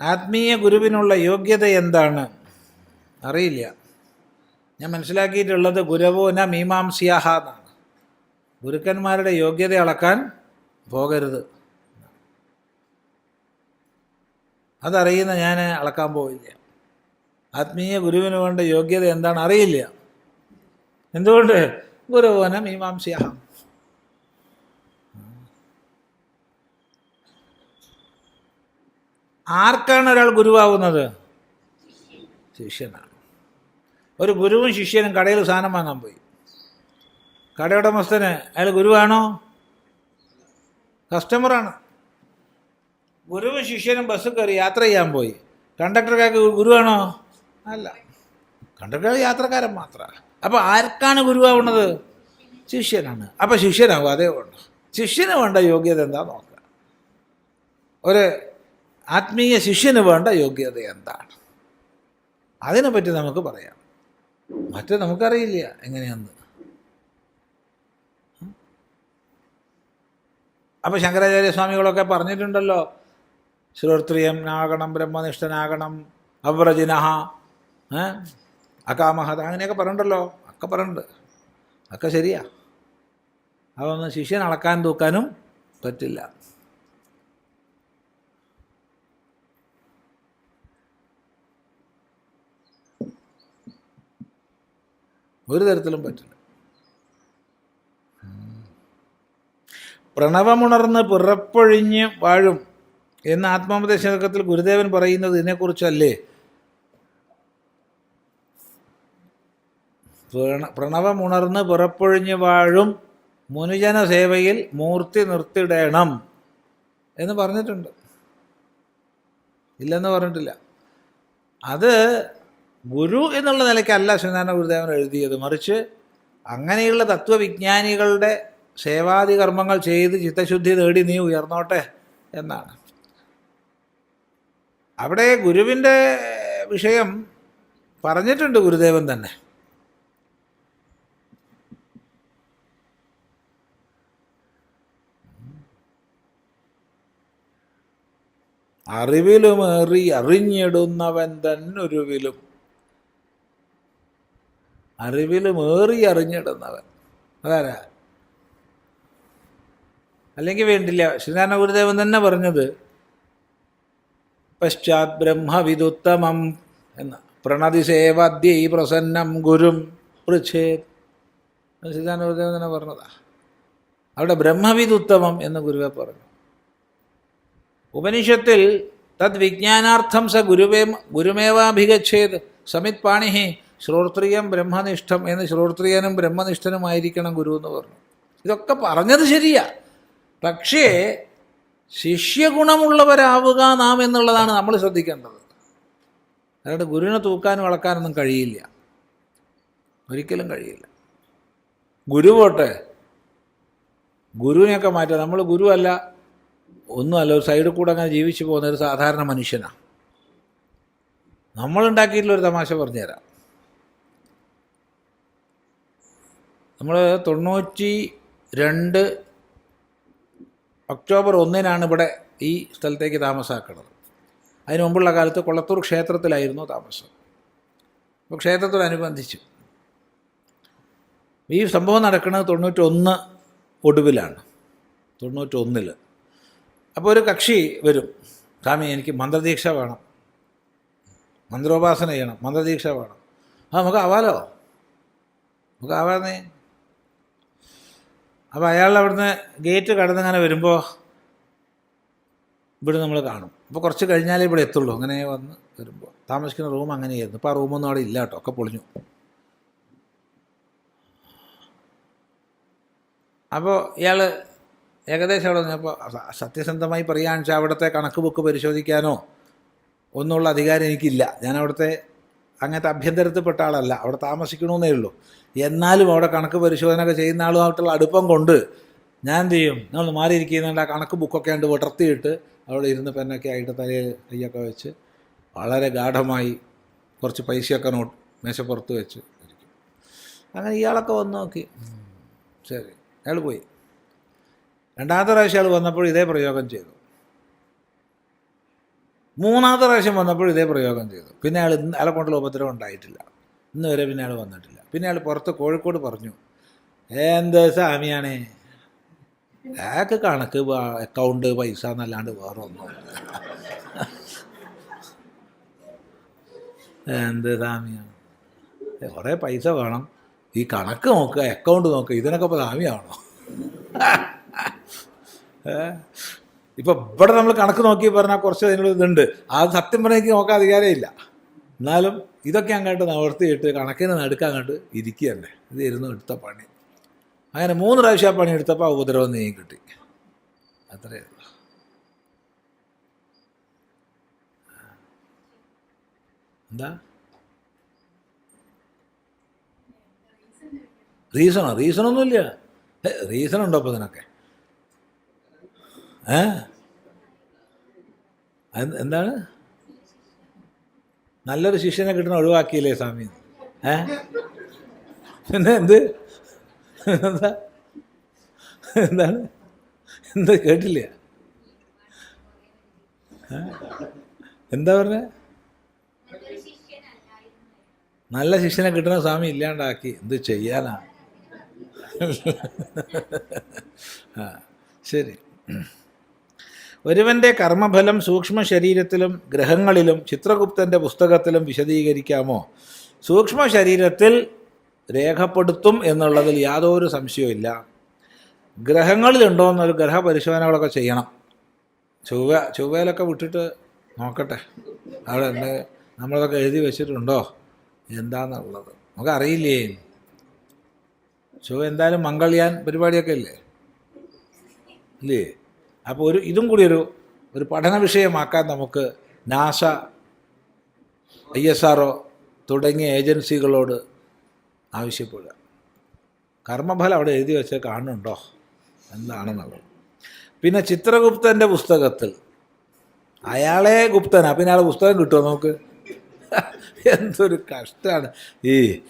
ആത്മീയ ഗുരുവിനുള്ള യോഗ്യത എന്താണ്? അറിയില്ല. ഞാൻ മനസ്സിലാക്കിയിട്ടുള്ളത് ഗുരവോ ന മീമാംസ്യാഹ എന്നാണ്. ഗുരുക്കന്മാരുടെ യോഗ്യത അളക്കാൻ പോകരുത്. അതറിയുന്ന ഞാൻ അളക്കാൻ പോവില്ല. ആത്മീയ ഗുരുവിന് വേണ്ട യോഗ്യത എന്താണ്? അറിയില്ല. എന്തുകൊണ്ട്? ഗുരുവോന മീമാംസ്യാഹ. ആർക്കാണ് ഒരാൾ ഗുരുവാകുന്നത്? ശിഷ്യനാണ്. ഒരു ഗുരുവും ശിഷ്യനും കടയിൽ സാധനം വാങ്ങാൻ പോയി. കടയുടമസ്ഥന് അയാൾ ഗുരുവാണോ? കസ്റ്റമറാണ്. ഗുരുവും ശിഷ്യനും ബസ് കയറി യാത്ര ചെയ്യാൻ പോയി. കണ്ടക്ടർക്കാർക്ക് ഗുരുവാണോ? അല്ല. കണ്ടക്ടർ യാത്രക്കാരൻ മാത്രമാണ്. അപ്പോൾ ആർക്കാണ് ഗുരുവാവുന്നത് ശിഷ്യനാണ്. അപ്പോൾ ശിഷ്യനാകും അതേ വേണ്ട ശിഷ്യന് വേണ്ട യോഗ്യത എന്താ നോക്കുക. ഒരു ആത്മീയ ശിഷ്യന് വേണ്ട യോഗ്യത എന്താണ്? അതിനെപ്പറ്റി നമുക്ക് പറയാം. മറ്റേ നമുക്കറിയില്ല എങ്ങനെയെന്ന്. അപ്പോൾ ശങ്കരാചാര്യ സ്വാമികളൊക്കെ പറഞ്ഞിട്ടുണ്ടല്ലോ ശ്രോത്രിയനാകണം ബ്രഹ്മനിഷ്ഠനാകണം അവ്രജിനഹ അകാമഹത അങ്ങനെയൊക്കെ പറയണ്ടല്ലോ ഒക്കെ പറയണ്ട് ഒക്കെ ശരിയാ. അതൊന്നും ശിഷ്യൻ അളക്കാൻ തൂക്കാനും പറ്റില്ല. ഒരു തരത്തിലും പറ്റില്ല. പ്രണവമുണർന്ന് പിറപ്പൊഴിഞ്ഞ് വാഴും എന്ന് ആത്മോപദേശകത്തിൽ ഗുരുദേവൻ പറയുന്നത് ഇതിനെക്കുറിച്ചല്ലേ? പ്രണ പ്രണവമുണർന്ന് പിറപ്പൊഴിഞ്ഞ് വാഴും മുനുജന സേവയിൽ മൂർത്തി നിർത്തിടേണം എന്ന് പറഞ്ഞിട്ടുണ്ട്. ഇല്ലെന്ന് പറഞ്ഞിട്ടില്ല. അത് ഗുരു എന്നുള്ള നിലയ്ക്കല്ല ശ്രീനാരായണ ഗുരുദേവൻ എഴുതിയത്. മറിച്ച് അങ്ങനെയുള്ള തത്വവിജ്ഞാനികളുടെ സേവാദി കർമ്മങ്ങൾ ചെയ്ത് ചിത്തശുദ്ധി നേടി നീ ഉയർന്നോട്ടെ എന്നാണ്. അവിടെ ഗുരുവിന്റെ വിഷയം പറഞ്ഞിട്ടുണ്ട് ഗുരുദേവൻ തന്നെ. അറിവിലുമേറി അറിഞ്ഞിടുന്നവൻ തന്നൊരുവിലും അറിവിലുമേറി അറിഞ്ഞിടുന്നവൻ. അതാരാ? അല്ലെങ്കിൽ വേണ്ടില്ല. ശ്രീനാരായണ ഗുരുദേവൻ തന്നെ പറഞ്ഞത് പശ്ചാത് ബ്രഹ്മവിദുത്തമം എന്ന. പ്രണതി സേവാദ്യൈ പ്രസന്നം ഗുരും പൃച്ഛേത് ശ്രീനാരായണ ഗുരുദേവൻ തന്നെ പറഞ്ഞതാ. അവിടെ ബ്രഹ്മവിദുത്തമം എന്ന് ഗുരുവെ പറഞ്ഞു. ഉപനിഷത്തിൽ തദ്വിജ്ഞാനാർത്ഥം സ ഗുരുവേ ഗുരുമേവാഭിഗച്ഛേത് സമിത് പാണിഹി ശ്രോത്രിയം ബ്രഹ്മനിഷ്ഠം എന്ന് ശ്രോത്രിയനും ബ്രഹ്മനിഷ്ഠനുമായിരിക്കണം ഗുരു എന്ന് പറഞ്ഞു. ഇതൊക്കെ പറഞ്ഞത് ശരിയാ. പക്ഷേ ശിഷ്യഗുണമുള്ളവരാവുക നാം എന്നുള്ളതാണ് നമ്മൾ ശ്രദ്ധിക്കേണ്ടത്. അതായത് ഗുരുവിനെ തൂക്കാനും അളക്കാനൊന്നും കഴിയില്ല. ഒരിക്കലും കഴിയില്ല. ഗുരു പോട്ടെ. ഗുരുവിനെയൊക്കെ മാറ്റുക നമ്മൾ ഗുരുവല്ല ഒന്നുമല്ല ഒരു സൈഡിൽ കൂടെ അങ്ങനെ ജീവിച്ചു പോകുന്ന ഒരു സാധാരണ മനുഷ്യനാണ് നമ്മളുണ്ടാക്കിയിട്ടുള്ളൊരു തമാശ പറഞ്ഞുതരാം. നമ്മൾ തൊണ്ണൂറ്റി രണ്ട് ഒക്ടോബർ ഒന്നിനാണ് ഇവിടെ ഈ സ്ഥലത്തേക്ക് താമസാക്കുന്നത് അതിന് മുമ്പുള്ള കാലത്ത് കൊളത്തൂർ ക്ഷേത്രത്തിലായിരുന്നു താമസം. അപ്പോൾ ക്ഷേത്രത്തോടനുബന്ധിച്ച് ഈ സംഭവം നടക്കുന്നത് തൊണ്ണൂറ്റൊന്ന് ഒടുവിലാണ്. തൊണ്ണൂറ്റൊന്നിൽ അപ്പോൾ ഒരു കക്ഷി വരും. സ്വാമി എനിക്ക് മന്ത്രദീക്ഷ വേണം. മന്ത്രോപാസന ചെയ്യണം. മന്ത്രദീക്ഷ വേണം. ആ നമുക്ക് ആവാലോ? നമുക്ക് ആവാന്നേ അപ്പോൾ അയാൾ അവിടുന്ന് ഗേറ്റ് കടന്നിങ്ങനെ വരുമ്പോൾ ഇവിടെ നമ്മൾ കാണും. അപ്പോൾ കുറച്ച് കഴിഞ്ഞാലേ ഇവിടെ എത്തുള്ളൂ. അങ്ങനെ വന്ന് വരുമ്പോൾ താമസിക്കുന്ന റൂം അങ്ങനെയായിരുന്നു. ഇപ്പോൾ ആ റൂമൊന്നും അവിടെ ഇല്ല കേട്ടോ. ഒക്കെ പൊളിഞ്ഞു. അപ്പോൾ ഇയാൾ ഏകദേശം അവിടെ നിന്നപ്പോൾ സത്യസന്ധമായി പറയുകയാണെന്ന് വെച്ചാൽ അവിടുത്തെ കണക്ക് ബുക്ക് പരിശോധിക്കാനോ ഒന്നുള്ള അധികാരം എനിക്കില്ല. ഞാൻ അവിടുത്തെ അങ്ങനത്തെ അഭ്യന്തരത്തിൽപ്പെട്ട ആളല്ല. അവിടെ താമസിക്കണമെന്നേ ഉള്ളൂ. എന്നാലും അവിടെ കണക്ക് പരിശോധന ഒക്കെ ചെയ്യുന്ന ആളുമായിട്ടുള്ള അടുപ്പം കൊണ്ട് ഞാൻ എന്ത് ചെയ്യും? നമ്മൾ മാറിയിരിക്കുന്നുണ്ട് ആ കണക്ക് ബുക്കൊക്കെ ഉണ്ട് വിടർത്തിയിട്ട് അവിടെ ഇരുന്ന് പെന്നൊക്കെ ആയിട്ട് തലയിൽ കൈയൊക്കെ വെച്ച് വളരെ ഗാഠമായി കുറച്ച് പൈസയൊക്കെ നോട്ട് മേശപ്പുറത്ത് വെച്ച് അങ്ങനെ ഇയാളൊക്കെ വന്ന് നോക്കി. ശരി. അയാൾ പോയി. രണ്ടാമത്തെ പ്രാവശ്യം അയാൾ വന്നപ്പോൾ ഇതേ പ്രയോഗം ചെയ്തു. മൂന്നാമത്തെ പ്രാവശ്യം വന്നപ്പോൾ ഇതേ പ്രയോഗം ചെയ്തു. പിന്നെ അയാൾ അയാളെ കൊണ്ടുള്ള ഉപദ്രവം ഉണ്ടായിട്ടില്ല. ഇന്ന് വരെ പിന്നെ അയാൾ വന്നിട്ടില്ല. പിന്നെ അയാൾ പുറത്ത് കോഴിക്കോട് പറഞ്ഞു എന്ത് സ്വാമിയാണേ? അയാൾക്ക് കണക്ക് അക്കൗണ്ട് പൈസ എന്നല്ലാണ്ട് വേറെ ഒന്നും എന്ത് സ്വാമിയാണ് കുറേ പൈസ വേണം. ഈ കണക്ക് നോക്കുക അക്കൗണ്ട് നോക്കുക ഇതിനൊക്കെ സ്വാമിയാണോ? ഇപ്പം ഇവിടെ നമ്മൾ കണക്ക് നോക്കി പറഞ്ഞാൽ കുറച്ച് അതിനുള്ള ഇതുണ്ട്. അത് സത്യം പറഞ്ഞാൽ എനിക്ക് നോക്കാൻ അധികാരമില്ല എന്നാലും ഇതൊക്കെ അങ്ങോട്ട് നിവർത്തിയിട്ട് കണക്കിന് നടുക്കാൻ അങ്ങോട്ട് ഇരിക്കുക തന്നെ ഇരുന്ന് എടുത്ത പണി. അങ്ങനെ മൂന്ന് പ്രാവശ്യം ആ പണി എടുത്തപ്പോൾ ആ ഉപദ്രവം നീ കിട്ടി. അത്രയേ ഉള്ളൂ. എന്താ? റീസണോ? റീസണൊന്നുമില്ല. റീസൺ ഉണ്ടോ അപ്പോൾ ഇതിനൊക്കെ? എന്താണ്? നല്ലൊരു ശിഷ്യനെ കിട്ടണ ഒഴിവാക്കിയില്ലേ സ്വാമി? ഏ? പിന്നെ എന്ത്? എന്താ? എന്താണ്? എന്താ കേട്ടില്ല? എന്താ പറഞ്ഞ? നല്ല ശിഷ്യനെ കിട്ടുന്ന സ്വാമി ഇല്ലാണ്ടാക്കി. എന്ത് ചെയ്യാനാ? ആ ശരി. ഒരുവന്റെ കർമ്മഫലം സൂക്ഷ്മ ശരീരത്തിലും ഗ്രഹങ്ങളിലും ചിത്രഗുപ്തന്റെ പുസ്തകത്തിലും വിശദീകരിക്കാമോ? സൂക്ഷ്മ ശരീരത്തിൽ രേഖപ്പെടുത്തും എന്നുള്ളതിൽ യാതൊരു സംശയവുമില്ല ഗ്രഹങ്ങളിലുണ്ടോ എന്നൊരു ഗ്രഹ പരിശോധനകളൊക്കെ ചെയ്യണം. ചൊവ്വ ചൊവ്വയിലൊക്കെ വിട്ടിട്ട് നോക്കട്ടെ. അവിടെ ഉണ്ട് നമ്മളതൊക്കെ എഴുതി വെച്ചിട്ടുണ്ടോ? എന്താന്നുള്ളത്. നമുക്കറിയില്ലേ? ചൊവ്വ എന്തായാലും മംഗൾയാൻ പരിപാടിയൊക്കെ ഇല്ലേ? ഇല്ലേ? അപ്പോൾ ഒരു ഇതും കൂടി ഒരു ഒരു പഠന വിഷയമാക്കാൻ നമുക്ക് നാസ ഐ എസ് ആർ തുടങ്ങിയ ഏജൻസികളോട് ആവശ്യപ്പെടുക. കർമ്മഫലം അവിടെ എഴുതി വെച്ച് കാണുന്നുണ്ടോ എന്താണെന്നുള്ളത്. പിന്നെ ചിത്രഗുപ്തന്റെ പുസ്തകത്തിൽ അയാളെ ഗുപ്തനാണ് പിന്നെ അയാളെ പുസ്തകം കിട്ടുമോ നമുക്ക്? എന്തൊരു കഷ്ടമാണ്. ഈ